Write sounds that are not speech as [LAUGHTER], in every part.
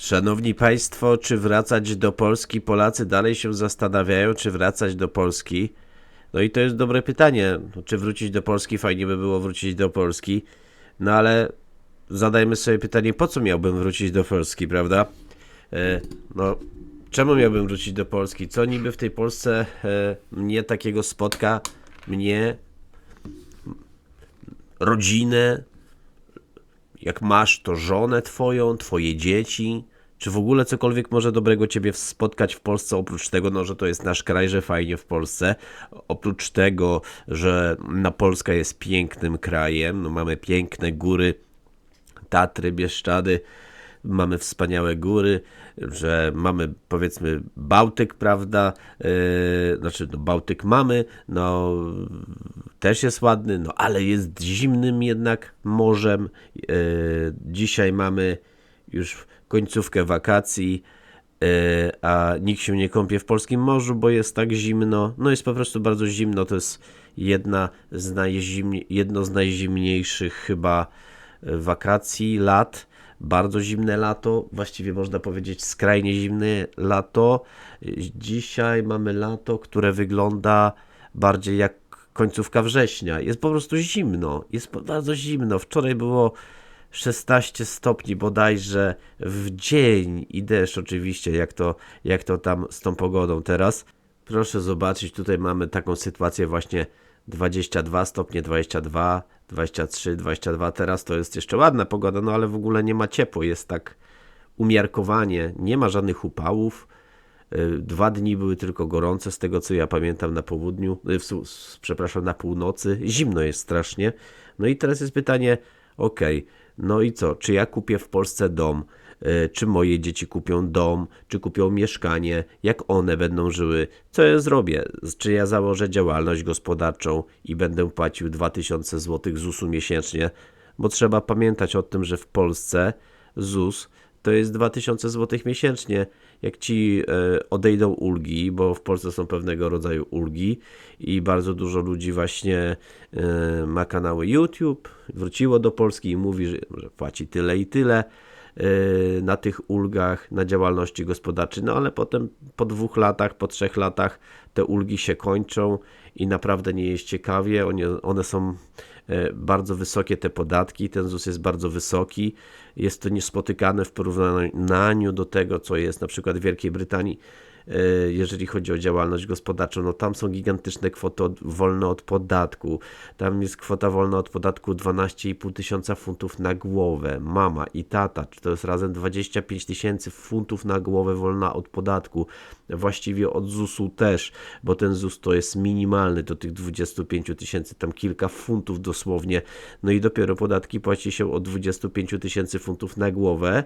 Szanowni Państwo, czy wracać do Polski? Polacy dalej się zastanawiają, czy wracać do Polski. No i to jest dobre pytanie. Czy wrócić do Polski? Fajnie by było wrócić do Polski. No ale zadajmy sobie pytanie, po co miałbym wrócić do Polski, prawda? E, no, czemu miałbym wrócić do Polski? Co niby w tej Polsce e, mnie takiego spotka? Mnie, rodzinę, jak masz to żonę twoją, twoje dzieci, czy w ogóle cokolwiek może dobrego ciebie spotkać w Polsce, oprócz tego, no, że to jest nasz kraj, że fajnie w Polsce, oprócz tego, że na Polska jest pięknym krajem, no, mamy piękne góry, Tatry, Bieszczady, mamy wspaniałe góry, że mamy powiedzmy Bałtyk, prawda? Yy, znaczy, no, Bałtyk mamy, no też jest ładny, no ale jest zimnym jednak morzem. Yy, dzisiaj mamy już końcówkę wakacji. yy, A nikt się nie kąpie w polskim morzu, bo jest tak zimno. No jest po prostu bardzo zimno. To jest jedna z jedno z najzimniejszych chyba e, wakacji, lat. Bardzo zimne lato, właściwie można powiedzieć skrajnie zimne lato. Dzisiaj mamy lato, które wygląda bardziej jak końcówka września. Jest po prostu zimno, jest bardzo zimno. Wczoraj było 16 stopni bodajże w dzień i deszcz oczywiście, jak to, jak to tam z tą pogodą teraz. Proszę zobaczyć, tutaj mamy taką sytuację właśnie 22 stopnie, 22, 23, 22. Teraz to jest jeszcze ładna pogoda, no ale w ogóle nie ma ciepło, jest tak umiarkowanie, nie ma żadnych upałów. Y, Dwa dni były tylko gorące, z tego co ja pamiętam na południu, y, w, przepraszam, na północy. Zimno jest strasznie. No i teraz jest pytanie, okej, no i co, czy ja kupię w Polsce dom? Y, Czy moje dzieci kupią dom, czy kupią mieszkanie, jak one będą żyły, co ja zrobię, czy ja założę działalność gospodarczą i będę płacił 2000 zł ZUS-u miesięcznie, bo trzeba pamiętać o tym, że w Polsce ZUS to jest 2000 zł miesięcznie. Jak ci e, odejdą ulgi, bo w Polsce są pewnego rodzaju ulgi i bardzo dużo ludzi właśnie e, ma kanały YouTube, wróciło do Polski i mówi, że, płaci tyle i tyle na tych ulgach, na działalności gospodarczej, no ale potem po dwóch latach, po trzech latach te ulgi się kończą i naprawdę nie jest ciekawie, one, one są e, bardzo wysokie te podatki, ten ZUS jest bardzo wysoki, jest to niespotykane w porównaniu do tego, co jest na przykład w Wielkiej Brytanii, jeżeli chodzi o działalność gospodarczą, no tam są gigantyczne kwoty od, wolne od podatku, tam jest kwota wolna od podatku 12,5 tysiąca funtów na głowę, mama i tata, czy to jest razem 25 tysięcy funtów na głowę wolna od podatku, właściwie od ZUS-u też, bo ten ZUS to jest minimalny, do tych 25 tysięcy, tam kilka funtów dosłownie, no i dopiero podatki płaci się od 25 tysięcy funtów na głowę,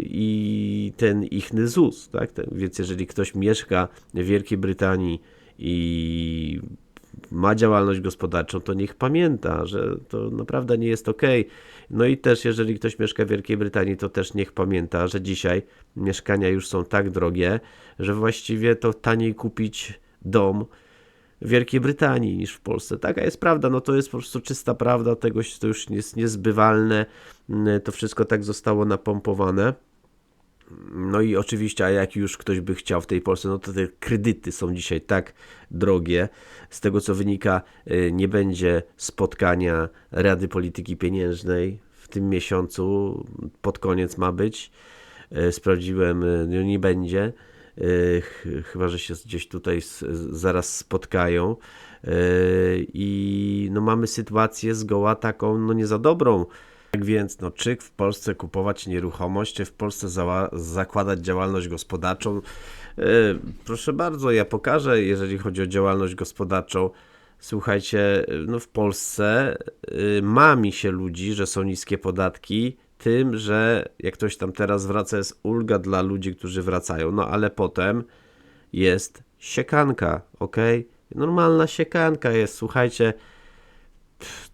i ten ichny ZUS, tak? Więc jeżeli ktoś mieszka w Wielkiej Brytanii i ma działalność gospodarczą, to niech pamięta, że to naprawdę nie jest ok. No i też, jeżeli ktoś mieszka w Wielkiej Brytanii, to też niech pamięta, że dzisiaj mieszkania już są tak drogie, że właściwie to taniej kupić dom w Wielkiej Brytanii niż w Polsce. Taka jest prawda, no to jest po prostu czysta prawda, tego to już jest niezbywalne, Mm, to wszystko tak zostało napompowane. No i oczywiście, a jak już ktoś by chciał w tej Polsce, no to te kredyty są dzisiaj tak drogie. Z tego co wynika, y, nie będzie spotkania Rady Polityki Pieniężnej w tym miesiącu. Pod koniec ma być. Y, Sprawdziłem, y, no nie będzie. Ch- Chyba, że się gdzieś tutaj zaraz spotkają. Y, I no mamy sytuację zgoła taką, no nie za dobrą. Tak więc, no, czy w Polsce kupować nieruchomość, czy w Polsce zała- zakładać działalność gospodarczą? E, proszę bardzo, ja pokażę, jeżeli chodzi o działalność gospodarczą. Słuchajcie, e, no w Polsce y, mami się ludzi, że są niskie podatki, tym, że jak ktoś tam teraz wraca, jest ulga dla ludzi, którzy wracają. No ale potem jest siekanka, ok? Normalna siekanka jest, słuchajcie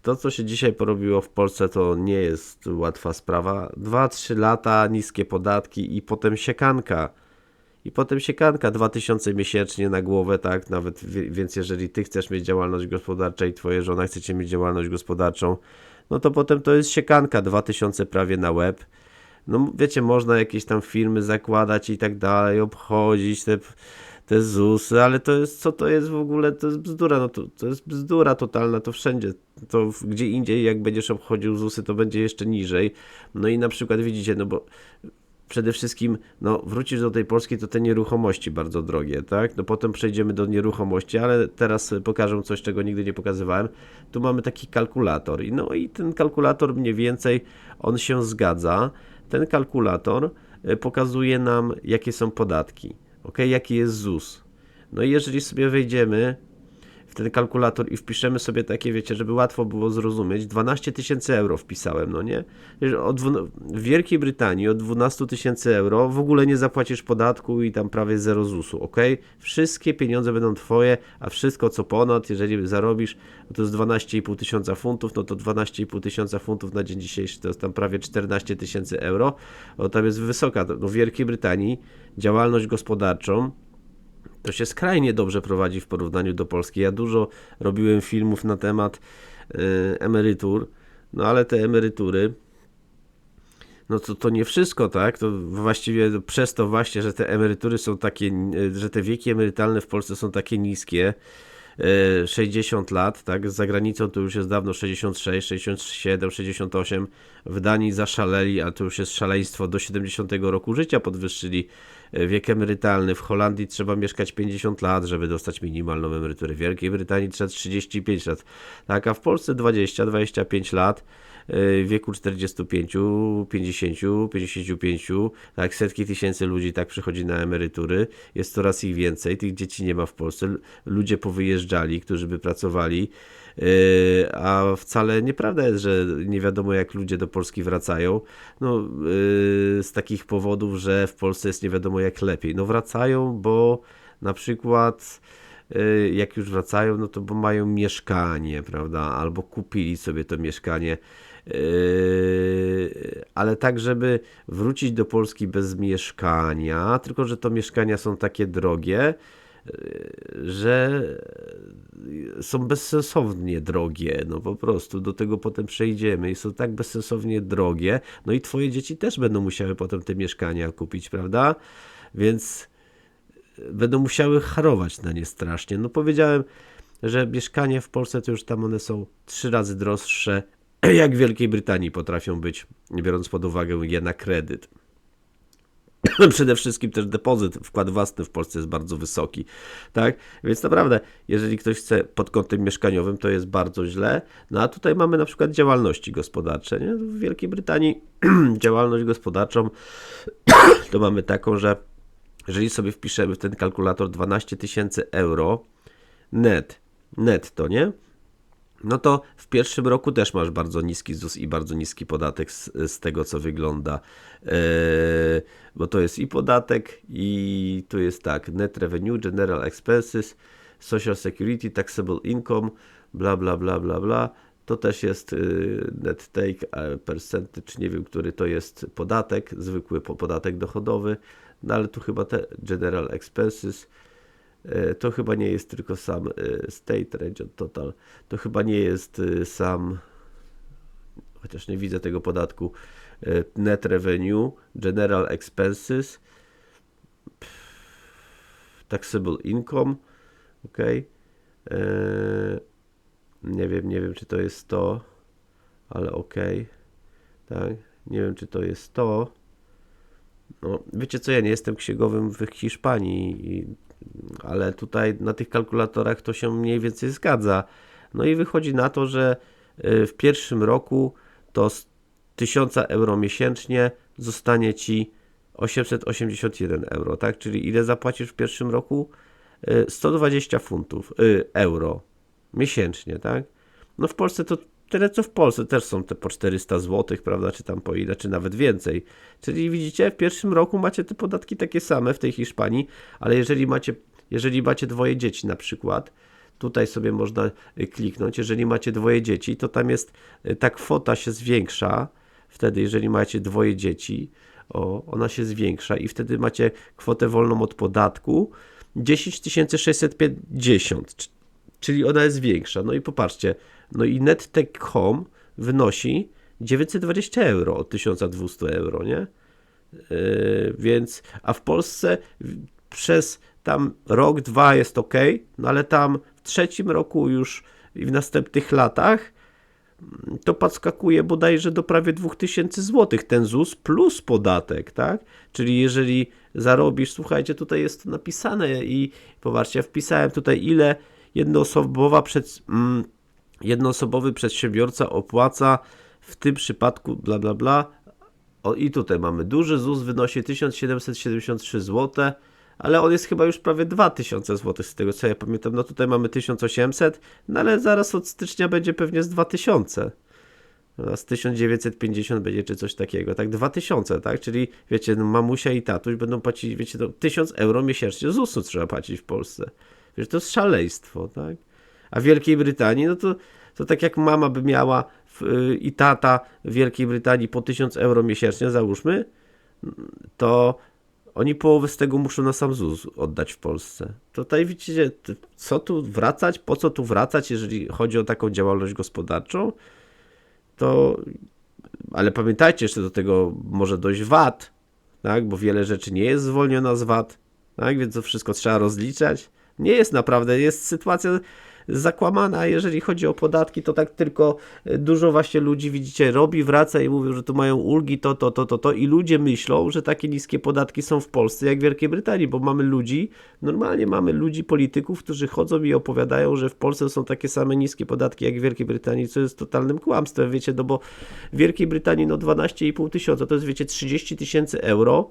to, co się dzisiaj porobiło w Polsce, to nie jest łatwa sprawa. 2-3 lata, niskie podatki i potem siekanka. I potem siekanka 2000 miesięcznie na głowę, tak? Nawet więc jeżeli ty chcesz mieć działalność gospodarczą i twoja żona chcecie mieć działalność gospodarczą, no to potem to jest siekanka 2000 prawie na łeb. no wiecie, można jakieś tam firmy zakładać i tak dalej, obchodzić te, te ZUSy, ale to jest, co to jest w ogóle, to jest bzdura, no to, to jest bzdura totalna, to wszędzie, to gdzie indziej jak będziesz obchodził ZUSy, to będzie jeszcze niżej, no i na przykład widzicie, no bo przede wszystkim, no wrócisz do tej Polski, to te nieruchomości bardzo drogie, tak? No potem przejdziemy do nieruchomości, ale teraz pokażę coś, czego nigdy nie pokazywałem. Tu mamy taki kalkulator i no i ten kalkulator mniej więcej, on się zgadza. Ten kalkulator y, pokazuje nam, jakie są podatki, ok? Jaki jest ZUS. No i jeżeli sobie wejdziemy ten kalkulator i wpiszemy sobie takie, wiecie, żeby łatwo było zrozumieć, 12 tysięcy euro wpisałem, no nie? Od, w Wielkiej Brytanii od 12 tysięcy euro w ogóle nie zapłacisz podatku i tam prawie zero ZUS-u, ok? Wszystkie pieniądze będą twoje, a wszystko co ponad, jeżeli zarobisz, to jest 12,5 tysiąca funtów, no to 12,5 tysiąca funtów na dzień dzisiejszy to jest tam prawie 14 tysięcy euro, tam jest wysoka, no w Wielkiej Brytanii działalność gospodarczą to się skrajnie dobrze prowadzi w porównaniu do Polski. Ja dużo robiłem filmów na temat y, emerytur, no ale te emerytury, no to, to nie wszystko, tak? To właściwie przez to właśnie, że te emerytury są takie, y, że te wieki emerytalne w Polsce są takie niskie, y, 60 lat, tak? Za granicą to już jest dawno 66, 67, 68. W Danii zaszaleli, a to już jest szaleństwo. Do 70 roku życia podwyższyli wiek emerytalny. W Holandii trzeba mieszkać 50 lat, żeby dostać minimalną emeryturę. W Wielkiej Brytanii trzeba 35 lat. Tak, a w Polsce 20-25 lat e, w wieku 45, 50, 55, tak, setki tysięcy ludzi tak przychodzi na emerytury, jest coraz ich więcej, tych dzieci nie ma w Polsce, ludzie powyjeżdżali, którzy by pracowali, yy, a wcale nieprawda jest, że nie wiadomo jak ludzie do Polski wracają, no yy, z takich powodów, że w Polsce jest nie wiadomo jak lepiej, no wracają, bo na przykład y, jak już wracają, no to bo mają mieszkanie, prawda, albo kupili sobie to mieszkanie, ale tak, żeby wrócić do Polski bez mieszkania, tylko że to mieszkania są takie drogie, yy, że są bezsensownie drogie, no po prostu do tego potem przejdziemy i są tak bezsensownie drogie, no i twoje dzieci też będą musiały potem te mieszkania kupić, prawda? Więc będą musiały harować na nie strasznie. No powiedziałem, że mieszkania w Polsce to już tam one są trzy razy droższe, [CLEARS THROAT] jak w Wielkiej Brytanii potrafią być, biorąc pod uwagę je na kredyt. [CLEARS THROAT] Przede wszystkim też depozyt, wkład własny w Polsce jest bardzo wysoki, tak? Więc naprawdę, jeżeli ktoś chce pod kątem mieszkaniowym, to jest bardzo źle. No a tutaj mamy na przykład działalności gospodarcze, nie? W Wielkiej Brytanii [CLEARS THROAT] działalność gospodarczą to mamy taką, że jeżeli sobie wpiszemy w ten kalkulator 12 tysięcy euro net, net to nie? No to w pierwszym roku też masz bardzo niski ZUS i bardzo niski podatek z, z tego, co wygląda. Eee, bo to jest i podatek, i tu jest tak: net revenue, general expenses, social security, taxable income, bla, bla, bla, bla, bla. To też jest y, net take percentage, nie wiem, który to jest podatek, zwykły po- podatek dochodowy, no ale tu chyba te general expenses. E, To chyba nie jest tylko sam e, State Region Total. To chyba nie jest e, sam, chociaż nie widzę tego podatku, Net Revenue, General Expenses, Taxable Income, ok. Nie wiem, nie wiem, czy to jest to, ale ok. Tak, nie wiem, czy to jest to. No, wiecie co, ja nie jestem księgowym w Hiszpanii, i, ale tutaj na tych kalkulatorach to się mniej więcej zgadza. No i wychodzi na to, że y, w pierwszym roku to z 1000 euro miesięcznie zostanie ci 881 euro, tak? Czyli ile zapłacisz w pierwszym roku? Y, 120 funtów, y, euro miesięcznie, tak? No w Polsce to tyle co w Polsce, też są te po 400 zł, prawda, czy tam po ile, czy nawet więcej. Czyli widzicie, w pierwszym roku macie te podatki takie same w tej Hiszpanii, ale jeżeli macie, jeżeli macie dwoje dzieci na przykład, tutaj sobie można y, kliknąć, jeżeli macie dwoje dzieci, to tam jest, y, ta kwota się zwiększa, wtedy jeżeli macie dwoje dzieci, o, ona się zwiększa i wtedy macie kwotę wolną od podatku 10 650, c- czyli ona jest większa. No i popatrzcie, no i net take home wynosi 920 euro od 1200 euro, nie? Yy, więc, a w Polsce przez tam rok, dwa jest ok, no ale tam w trzecim roku już i w następnych latach mm, to podskakuje bodajże do prawie 2000 zł ten ZUS plus podatek, tak? Czyli jeżeli zarobisz, słuchajcie, tutaj jest to napisane i popatrzcie, ja wpisałem tutaj ile jednoosobowa przed, mm, jednoosobowy przedsiębiorca opłaca w tym przypadku bla bla bla o, I tutaj mamy duży ZUS, wynosi 1773 zł, ale on jest chyba już prawie 2000 zł z tego co ja pamiętam. No tutaj mamy 1800, no ale zaraz od stycznia będzie pewnie z 2000. A z 1950 będzie czy coś takiego, tak 2000, tak? Czyli wiecie, no mamusia i tatuś będą płacić, wiecie, to 1000 euro miesięcznie ZUS-u trzeba płacić w Polsce. Wiesz, to jest szaleństwo, tak? A w Wielkiej Brytanii, no to, to tak jak mama by miała w, y, i tata w Wielkiej Brytanii po 1000 euro miesięcznie, załóżmy, to oni połowę z tego muszą na sam ZUS oddać w Polsce. Tutaj widzicie, co tu wracać, po co tu wracać, jeżeli chodzi o taką działalność gospodarczą, to, ale pamiętajcie, jeszcze do tego może dojść VAT, tak, bo wiele rzeczy nie jest zwolniona z VAT, tak, więc to wszystko trzeba rozliczać. Nie jest naprawdę, jest sytuacja zakłamana, jeżeli chodzi o podatki, to tak tylko e, dużo właśnie ludzi, widzicie, robi, wraca i mówią, że tu mają ulgi, to, to, to, to, to. I ludzie myślą, że takie niskie podatki są w Polsce jak w Wielkiej Brytanii, bo mamy ludzi, normalnie mamy ludzi, polityków, którzy chodzą i opowiadają, że w Polsce są takie same niskie podatki jak w Wielkiej Brytanii, co jest totalnym kłamstwem, wiecie, no bo w Wielkiej Brytanii no 12,5 tysiąca, to jest wiecie 30 tysięcy euro,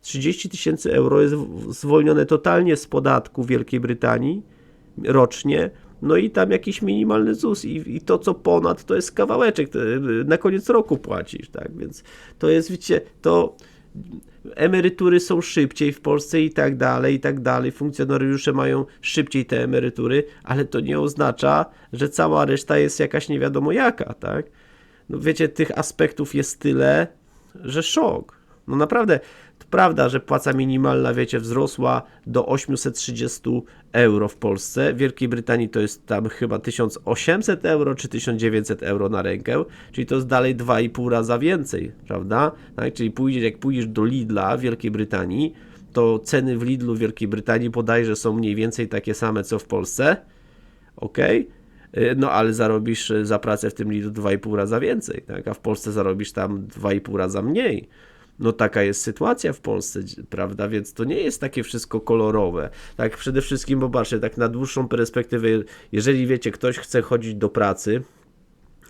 30 tysięcy euro jest zwolnione totalnie z podatku Wielkiej Brytanii rocznie. No i tam jakiś minimalny ZUS i, i to co ponad to jest kawałeczek, y, na koniec roku płacisz, tak? Więc to jest, wiecie, to emerytury są szybciej w Polsce i tak dalej, i tak dalej. Funkcjonariusze mają szybciej te emerytury, ale to nie oznacza, że cała reszta jest jakaś nie wiadomo jaka, tak? No wiecie, tych aspektów jest tyle, że szok. No naprawdę, to prawda, że płaca minimalna, wiecie, wzrosła do 830 euro w Polsce. W Wielkiej Brytanii to jest tam chyba 1800 euro czy 1900 euro na rękę, czyli to jest dalej 2,5 raza więcej, prawda? Tak? Czyli pójdziesz, jak pójdziesz do Lidla w Wielkiej Brytanii, to ceny w Lidlu w Wielkiej Brytanii bodajże są mniej więcej takie same co w Polsce. ok? No ale zarobisz y, za pracę w tym Lidlu 2,5 raza więcej, tak? a w Polsce zarobisz tam 2,5 raza mniej. No taka jest sytuacja w Polsce, prawda? Więc to nie jest takie wszystko kolorowe. Tak przede wszystkim, bo patrzcie, tak na dłuższą perspektywę, jeżeli wiecie, ktoś chce chodzić do pracy,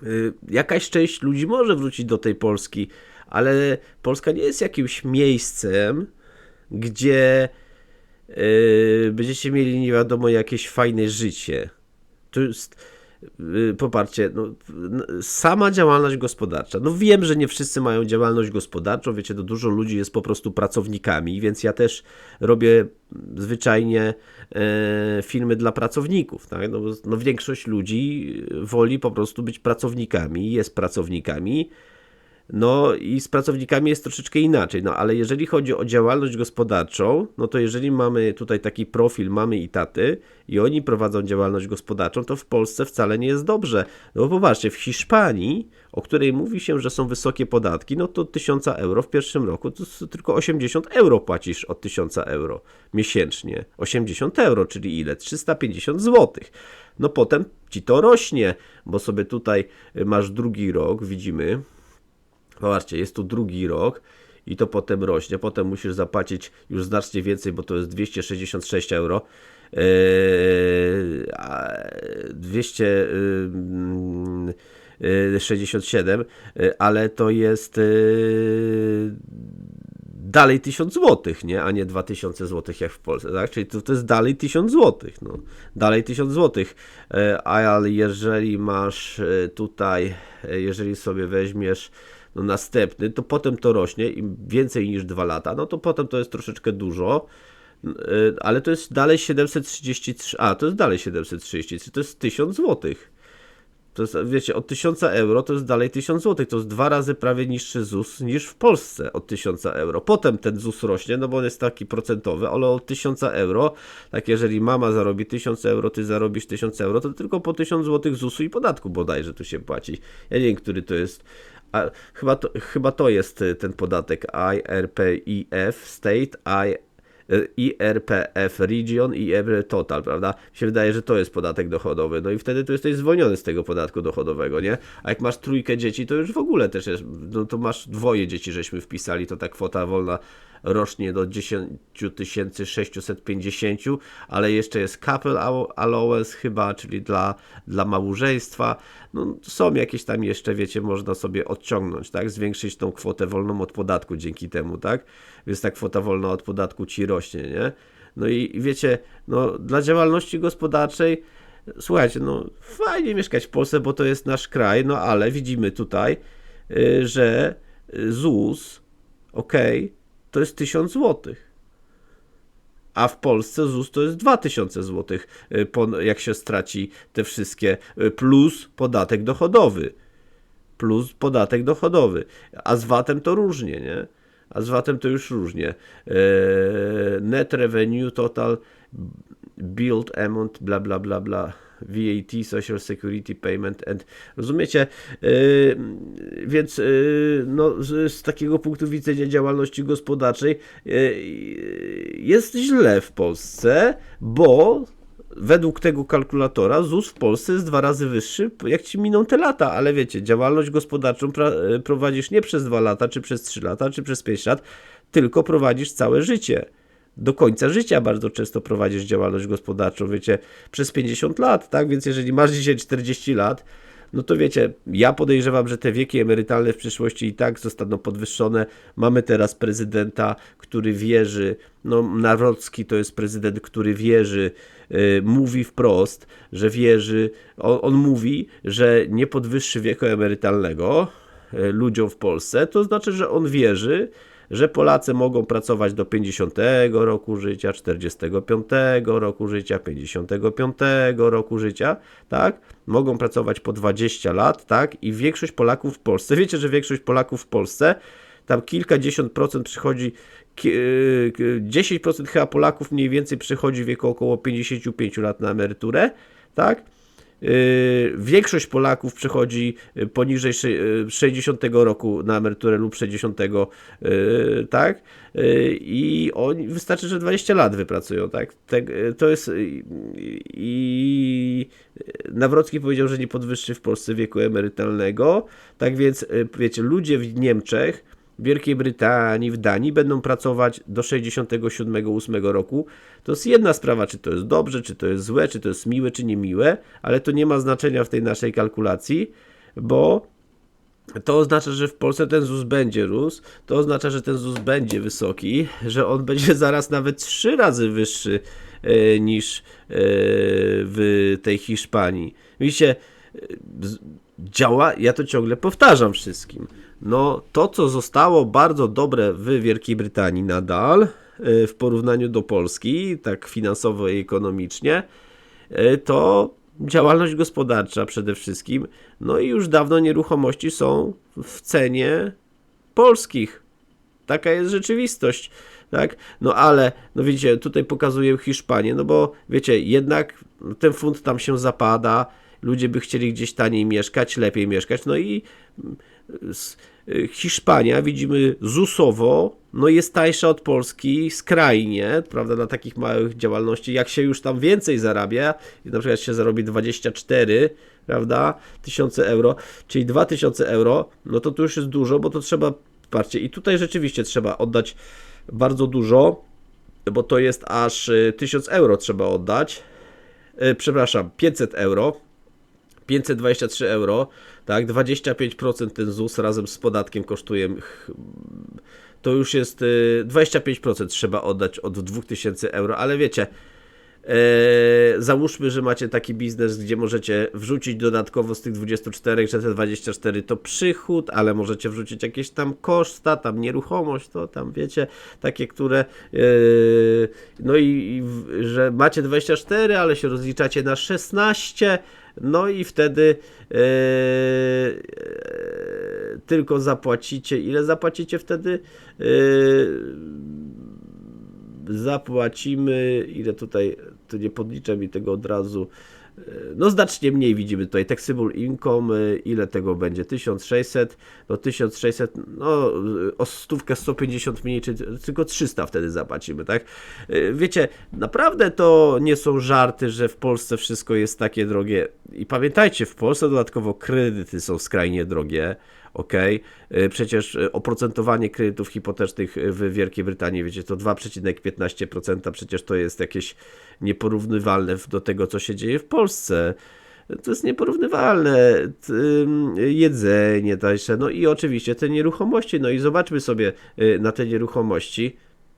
y, jakaś część ludzi może wrócić do tej Polski, ale Polska nie jest jakimś miejscem, gdzie yy, będziecie mieli nie wiadomo jakieś fajne życie. To jest, yy, popatrzcie, no, sama działalność gospodarcza. No wiem, że nie wszyscy mają działalność gospodarczą, wiecie, to dużo ludzi jest po prostu pracownikami, więc ja też robię zwyczajnie e, filmy dla pracowników, tak? No, no większość ludzi woli po prostu być pracownikami, jest pracownikami, no i z pracownikami jest troszeczkę inaczej, no ale jeżeli chodzi o działalność gospodarczą, no to jeżeli mamy tutaj taki profil mamy i taty i oni prowadzą działalność gospodarczą, to w Polsce wcale nie jest dobrze. No bo popatrzcie, w Hiszpanii, o której mówi się, że są wysokie podatki, no to 1000 euro w pierwszym roku, to tylko 80 euro płacisz od 1000 euro miesięcznie. 80 euro, czyli ile? 350 zł. No potem ci to rośnie, bo sobie tutaj y, masz drugi rok, widzimy, Zobaczcie, jest tu drugi rok i to potem rośnie. Potem musisz zapłacić już znacznie więcej, bo to jest 266 euro. Eee, a 267, e, ale to jest dalej 1000 zł, nie? A nie 2000 zł jak w Polsce, tak? Czyli to, to jest dalej 1000 zł, no. Dalej 1000 zł. Ale jeżeli masz tutaj, jeżeli sobie weźmiesz no następny, to potem to rośnie im więcej niż 2 lata, no to potem to jest troszeczkę dużo, y, ale to jest dalej 733, a to jest dalej 733, to jest 1000 zł. To jest, wiecie, od 1000 euro to jest dalej 1000 zł. To jest dwa razy prawie niższy ZUS niż w Polsce od 1000 euro. Potem ten ZUS rośnie, no bo on jest taki procentowy, ale od 1000 euro, tak jeżeli mama zarobi 1000 euro, ty zarobisz 1000 euro, to tylko po 1000 zł ZUS-u i podatku bodajże tu się płaci. Ja nie wiem, który to jest a, chyba, to, chyba to jest y, ten podatek IRPIF State, I, y, IRPF Region i IR Total, prawda? Mi się wydaje, że to jest podatek dochodowy. No i wtedy to jesteś zwolniony z tego podatku dochodowego, nie? A jak masz trójkę dzieci, to już w ogóle też jest, no to masz dwoje dzieci, żeśmy wpisali, to ta kwota wolna rocznie do 10 650, ale jeszcze jest couple allowance chyba, czyli dla, dla małżeństwa. No, są jakieś tam jeszcze, wiecie, można sobie odciągnąć, tak? Zwiększyć tą kwotę wolną od podatku dzięki temu, tak? Więc ta kwota wolna od podatku ci rośnie, nie? No i wiecie, no dla działalności gospodarczej słuchajcie, no fajnie mieszkać w Polsce, bo to jest nasz kraj, no ale widzimy tutaj, y, że ZUS, ok, to jest 1000 zł. A w Polsce ZUS to jest 2000 zł, y, jak się straci te wszystkie, y, plus podatek dochodowy. Plus podatek dochodowy. A z VAT-em to różnie, nie? A z VAT-em to już różnie. Y, net revenue total build amount, bla bla bla bla. VAT, Social Security Payment and rozumiecie? Yy, więc yy, no, z, takiego punktu widzenia działalności gospodarczej yy, jest źle w Polsce, bo według tego kalkulatora ZUS w Polsce jest dwa razy wyższy, jak ci miną te lata, ale wiecie, działalność gospodarczą prowadzisz nie przez dwa lata, czy przez trzy lata, czy przez pięć lat, tylko prowadzisz całe życie do końca życia bardzo często prowadzisz działalność gospodarczą, wiecie, przez 50 lat, tak? Więc jeżeli masz dzisiaj 40 lat, no to wiecie, ja podejrzewam, że te wieki emerytalne w przyszłości i tak zostaną podwyższone. Mamy teraz prezydenta, który wierzy, no Nawrocki to jest prezydent, który wierzy, yy, mówi wprost, że wierzy, on, on, mówi, że nie podwyższy wieku emerytalnego yy, ludziom w Polsce, to znaczy, że on wierzy, że Polacy mogą pracować do 50 roku życia, 45 roku życia, 55 roku życia, tak? Mogą pracować po 20 lat, tak? I większość Polaków w Polsce, [LAUGHS] wiecie, że większość Polaków w Polsce tam kilkadziesiąt procent przychodzi, 10% chyba Polaków mniej więcej przychodzi w wieku około 55 lat na emeryturę, tak? Yy, większość Polaków przychodzi y, poniżej 60 y, roku na emeryturę lub 60, yy, tak? I oni, wystarczy, że 20 lat wypracują, tak? To jest i Nawrocki powiedział, że nie podwyższy w Polsce wieku emerytalnego, tak więc wiecie, ludzie w Niemczech w Wielkiej Brytanii, w Danii będą pracować do 67-8 roku. To jest jedna sprawa, czy to jest dobrze, czy to jest złe, czy to jest miłe, czy niemiłe, ale to nie ma znaczenia w tej naszej kalkulacji, bo to oznacza, że w Polsce ten ZUS będzie rósł, to oznacza, że ten ZUS będzie wysoki, że on będzie [LAUGHS] zaraz nawet trzy razy wyższy e, niż e, w tej Hiszpanii. Widzicie, e, działa, ja to ciągle powtarzam wszystkim no to, co zostało bardzo dobre w Wielkiej Brytanii nadal, e, w porównaniu do Polski, tak finansowo i ekonomicznie, e, to działalność gospodarcza przede wszystkim. No i już dawno nieruchomości są w cenie polskich. Taka jest rzeczywistość. Tak? No ale, no widzicie, tutaj pokazuję Hiszpanię, no bo wiecie, jednak ten fund tam się zapada, ludzie by chcieli gdzieś taniej mieszkać, lepiej mieszkać, no i y, Hiszpania, widzimy ZUS-owo, no jest tańsza od Polski skrajnie, prawda, na takich małych działalności, jak się już tam więcej zarabia, na przykład się zarobi 24, prawda, tysiące euro, czyli 2000 euro, no to tu już jest dużo, bo to trzeba, patrzcie, i tutaj rzeczywiście trzeba oddać bardzo dużo, bo to jest aż 1000 y, euro trzeba oddać, y, przepraszam, 500 euro, 523 euro, tak, 25% ten ZUS razem z podatkiem kosztuje, to już jest 25% y, trzeba oddać od 2000 euro, ale wiecie, załóżmy, że macie taki biznes, gdzie możecie wrzucić dodatkowo z tych 24, że te 24 to przychód, ale możecie wrzucić jakieś tam koszta, tam nieruchomość, to tam wiecie, takie, które e, no i, że macie 24, ale się rozliczacie na 16, no i wtedy e, e, tylko zapłacicie. Ile zapłacicie wtedy? E, zapłacimy, ile tutaj, to nie podliczę mi tego od razu. no znacznie mniej widzimy tutaj taxable income, y, ile tego będzie, 1600, no 1600, no o stówkę 150 mniej, czy tylko 300 wtedy zapłacimy, tak? Wiecie, naprawdę to nie są żarty, że w Polsce wszystko jest takie drogie i pamiętajcie, w Polsce dodatkowo kredyty są skrajnie drogie, ok? Przecież y, oprocentowanie kredytów hipotecznych w Wielkiej Brytanii, wiecie, to 2,15%, przecież to jest jakieś nieporównywalne do tego, co się dzieje w Polsce. To jest nieporównywalne. Jedzenie tańsze, no i oczywiście te nieruchomości. No i zobaczmy sobie y, na te nieruchomości.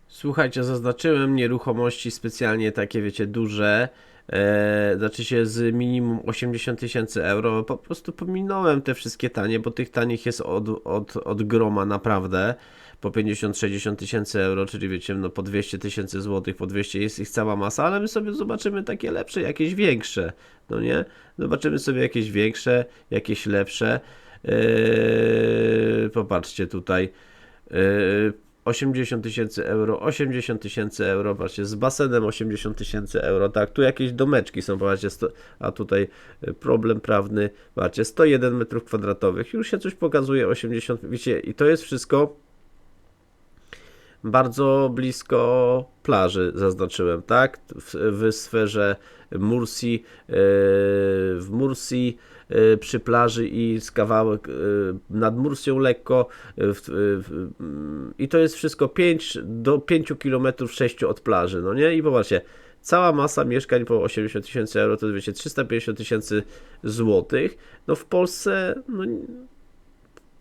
Słuchajcie, zaznaczyłem nieruchomości specjalnie takie, wiecie, duże. E, znaczy się z minimum 80 tysięcy euro. Po prostu pominąłem te wszystkie tanie, bo tych tanich jest od, od, od groma naprawdę. Po 50-60 tysięcy euro, czyli wiecie, no po 200 tysięcy złotych, po 200 jest ich cała masa, ale my sobie zobaczymy takie lepsze, jakieś większe, no nie? Zobaczymy sobie jakieś większe, jakieś lepsze. Eee, popatrzcie tutaj. Eee, 80 tysięcy euro, 80 tysięcy euro, patrzcie, z basenem 80 tysięcy euro, tak, tu jakieś domeczki są, patrzcie, a tutaj e, problem prawny, patrzcie, 101 metrów kwadratowych, już się coś pokazuje, 80, widzicie, i to jest wszystko bardzo blisko plaży zaznaczyłem, tak? W, w sferze Mursi, e, w Mursi e, przy plaży i z kawałek e, nad Mursją lekko i to jest wszystko 5 do 5 km 6 od plaży, no nie? I popatrzcie, cała masa mieszkań po 80 tysięcy euro to jest wiecie 350 tysięcy złotych, no w Polsce no,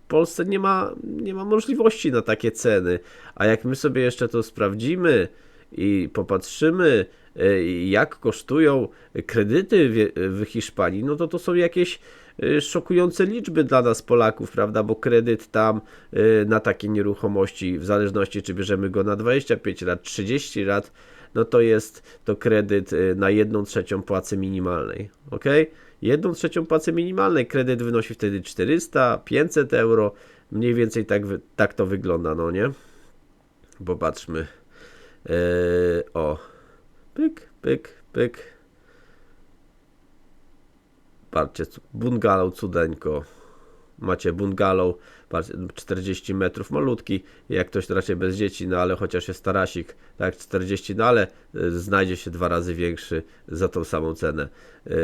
w Polsce nie ma, nie ma możliwości na takie ceny. A jak my sobie jeszcze to sprawdzimy i popatrzymy, e, jak kosztują kredyty w, Hiszpanii, no to to są jakieś e, szokujące liczby dla nas Polaków, prawda? Bo kredyt tam e, na takie nieruchomości, w zależności czy bierzemy go na 25 lat, 30 lat, no to jest to kredyt na 1 trzecią płacy minimalnej, ok? Jedną trzecią płacy minimalnej. Kredyt wynosi wtedy 400, 500 euro. Mniej więcej tak, tak to wygląda, no nie? Popatrzmy. Eee, o. Pyk, pyk, pyk. Patrzcie, bungalow cudeńko. Macie bungalow, patrzcie, 40 metrów, malutki, jak ktoś raczej bez dzieci, no ale chociaż jest tarasik, tak, 40, no ale y, znajdzie się dwa razy większy za tą samą cenę. Yy,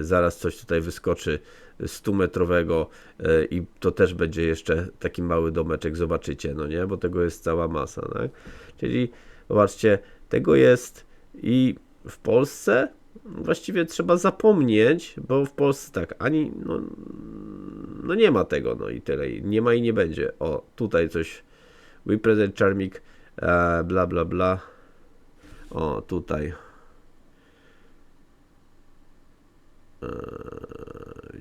zaraz coś tutaj wyskoczy 100-metrowego yy, i to też będzie jeszcze taki mały domeczek, zobaczycie, no nie, bo tego jest cała masa, tak? Czyli zobaczcie, tego jest i w Polsce właściwie trzeba zapomnieć, bo w Polsce tak, ani, no, no nie ma tego, no i tyle, nie ma i nie będzie. O, tutaj coś, we present charming, e, bla bla bla, o, tutaj. Eee,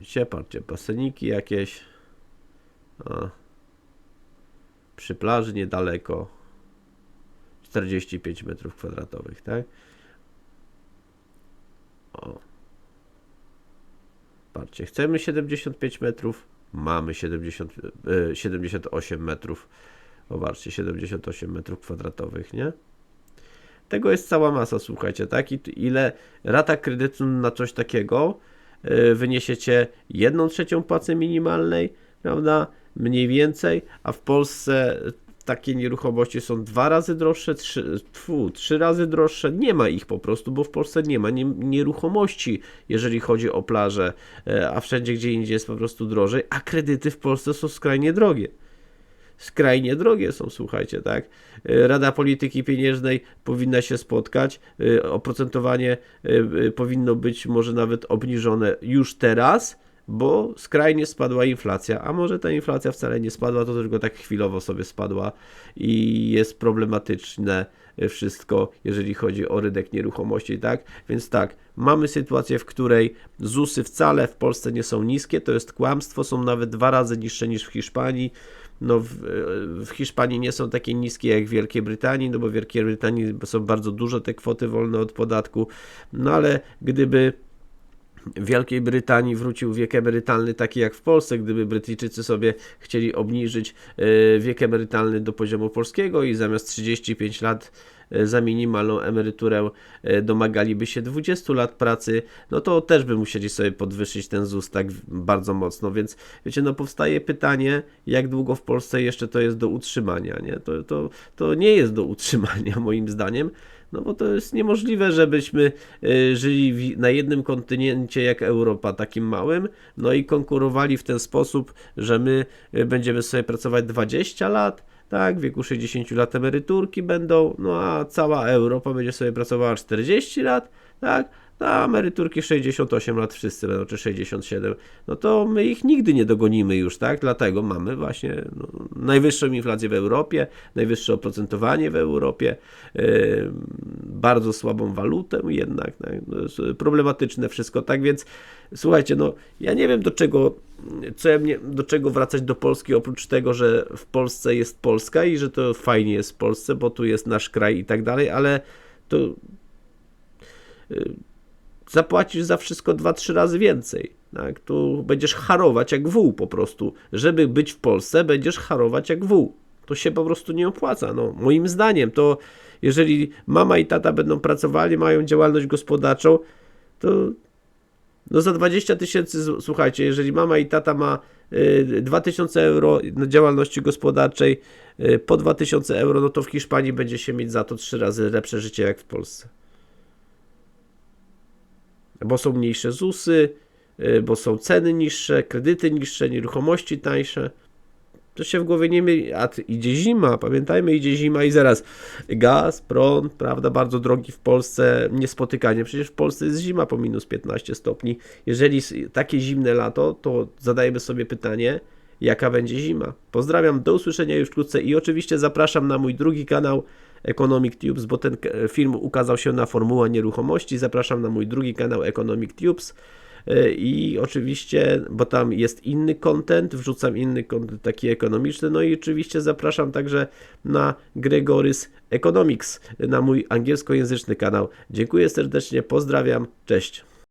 Widzicie, patrzcie, baseniki jakieś. O. Przy plaży niedaleko. 45 metrów kwadratowych, tak? O. Patrzcie, chcemy 75 metrów, mamy 70, e, 78 metrów. Zobaczcie, 78 metrów kwadratowych, nie? Tego jest cała masa, słuchajcie, tak? I ile rata kredytu na coś takiego yy, wyniesiecie 1 trzecią płacy minimalnej, prawda? Mniej więcej, a w Polsce takie nieruchomości są dwa razy droższe, trzy, tfu, trzy razy droższe. Nie ma ich po prostu, bo w Polsce nie ma nie, nieruchomości, jeżeli chodzi o plaże, e, a wszędzie gdzie indziej jest po prostu drożej, a kredyty w Polsce są skrajnie drogie skrajnie drogie są, słuchajcie, tak? Y, Rada Polityki Pieniężnej powinna się spotkać, y, oprocentowanie powinno być może nawet obniżone już teraz, bo skrajnie spadła inflacja, a może ta inflacja wcale nie spadła, to tylko tak chwilowo sobie spadła i jest problematyczne wszystko, jeżeli chodzi o rynek nieruchomości, tak? Więc tak, mamy sytuację, w której ZUSy wcale w Polsce nie są niskie, to jest kłamstwo, są nawet dwa razy niższe niż w Hiszpanii, no w, w Hiszpanii nie są takie niskie jak w Wielkiej Brytanii, no bo w Wielkiej Brytanii są bardzo duże te kwoty wolne od podatku, no ale gdyby w Wielkiej Brytanii wrócił wiek emerytalny taki jak w Polsce, gdyby Brytyjczycy sobie chcieli obniżyć e, wiek emerytalny do poziomu polskiego i zamiast 35 lat e, za minimalną emeryturę e, domagaliby się 20 lat pracy, no to też by musieli sobie podwyższyć ten ZUS tak bardzo mocno, więc wiecie, no powstaje pytanie, jak długo w Polsce jeszcze to jest do utrzymania, nie? To, to, to nie jest do utrzymania [LAUGHS] moim zdaniem, no bo to jest niemożliwe, żebyśmy y, żyli na jednym kontynencie jak Europa, takim małym, no i konkurowali w ten sposób, że my y, będziemy sobie pracować 20 lat, tak, w wieku 60 lat emeryturki będą, no a cała Europa będzie sobie pracowała 40 lat, tak, na emeryturki 68 lat wszyscy będą, czy 67, no to my ich nigdy nie dogonimy już, tak? Dlatego mamy właśnie no, najwyższą inflację w Europie, najwyższe oprocentowanie w Europie, yy, bardzo słabą walutę jednak, tak? no, problematyczne wszystko, tak więc słuchajcie, no ja nie wiem do czego, co ja mnie, do czego wracać do Polski, oprócz tego, że w Polsce jest Polska i że to fajnie jest w Polsce, bo tu jest nasz kraj i tak dalej, ale to zapłacisz za wszystko 2-3 razy więcej. Tak? Tu będziesz harować jak wół po prostu. Żeby być w Polsce, będziesz harować jak wół. To się po prostu nie opłaca. No, moim zdaniem to jeżeli mama i tata będą pracowali, mają działalność gospodarczą, to no za 20 tysięcy, słuchajcie, jeżeli mama i tata ma y, 2000 euro na działalności gospodarczej, y, po 2000 euro, no to w Hiszpanii będzie się mieć za to 3 razy lepsze życie jak w Polsce bo są mniejsze ZUSy, y, bo są ceny niższe, kredyty niższe, nieruchomości tańsze. To się w głowie nie mieli, a idzie zima, pamiętajmy, idzie zima i zaraz gaz, prąd, prawda, bardzo drogi w Polsce, niespotykanie, przecież w Polsce jest zima po minus 15 stopni. Jeżeli takie zimne lato, to zadajmy sobie pytanie, jaka będzie zima. Pozdrawiam, do usłyszenia już wkrótce i oczywiście zapraszam na mój drugi kanał Economic Tubes, bo ten film ukazał się na Formuła Nieruchomości. Zapraszam na mój drugi kanał Economic Tubes. I oczywiście, bo tam jest inny content, wrzucam inny content taki ekonomiczny. No i oczywiście zapraszam także na Gregorys Economics, na mój angielskojęzyczny kanał. Dziękuję serdecznie, pozdrawiam, cześć.